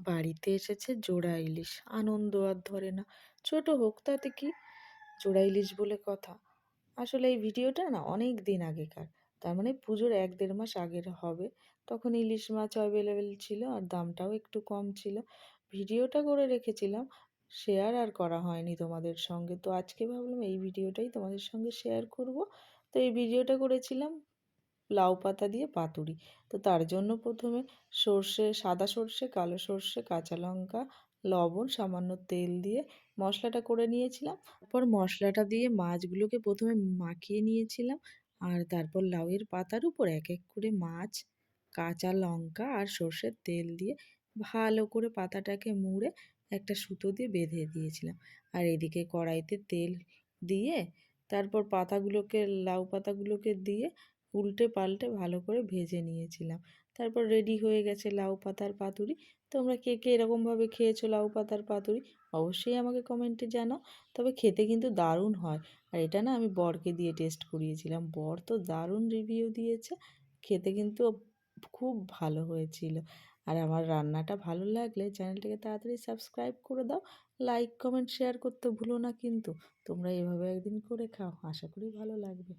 বাড়িতে এসেছে জোড়া ইলিশ। আনন্দ আর ধরে না। ছোট হোক, তাতে কি? জোড়া ইলিশ বলে কথা। আসলে এই ভিডিওটা না অনেক দিন আগেকার। তার মানে পুজোর এক দেড় মাস আগের হবে। তখন ইলিশ মাছ অ্যাভেলেবেল ছিল আর দামটাও একটু কম ছিল। ভিডিওটা করে রেখেছিলাম। শেয়ার আর করা হয়নি তোমাদের সঙ্গে। তো আজকে ভাবলাম এই ভিডিওটাই তোমাদের সঙ্গে শেয়ার করব। তো এই ভিডিওটা করেছিলাম লাউ পাতা দিয়ে পাতুরি। তো তার জন্য প্রথমে সর্ষে, সাদা সর্ষে, কালো সর্ষে, কাঁচা লঙ্কা, লবণ, সামান্য তেল দিয়ে মশলাটা করে নিয়েছিলাম। তারপর মশলাটা দিয়ে মাছগুলোকে প্রথমে মাখিয়ে নিয়েছিলাম আর তারপর লাউয়ের পাতার উপর এক এক করে মাছ, কাঁচা লঙ্কা আর সর্ষের তেল দিয়ে ভালো করে পাতাটাকে মুড়ে একটা সুতো দিয়ে বেঁধে দিয়েছিলাম। আর এদিকে কড়াইতে তেল দিয়ে তারপর পাতাগুলোকে, লাউ পাতাগুলোকে দিয়ে উল্টে পাল্টে ভালো করে ভেজে নিয়েছিলাম। তারপর রেডি হয়ে গেছে লাউ পাতার পাতুরি। তোমরা কে কে এরকমভাবে খেয়েছো লাউ পাতার পাতুরি, অবশ্যই আমাকে কমেন্টে জানাও। তবে খেতে কিন্তু দারুণ হয়। আর এটা না আমি বরকে দিয়ে টেস্ট করিয়েছিলাম। বর তো দারুণ রিভিউ দিয়েছে। খেতে কিন্তু খুব ভালো হয়েছিল। আর আমার রান্নাটা ভালো লাগলে চ্যানেলটাকে তাড়াতাড়ি সাবস্ক্রাইব করে দাও। লাইক কমেন্ট শেয়ার করতে ভুলো না কিন্তু। তোমরা এভাবে একদিন করে খাও। আশা করি ভালো লাগবে।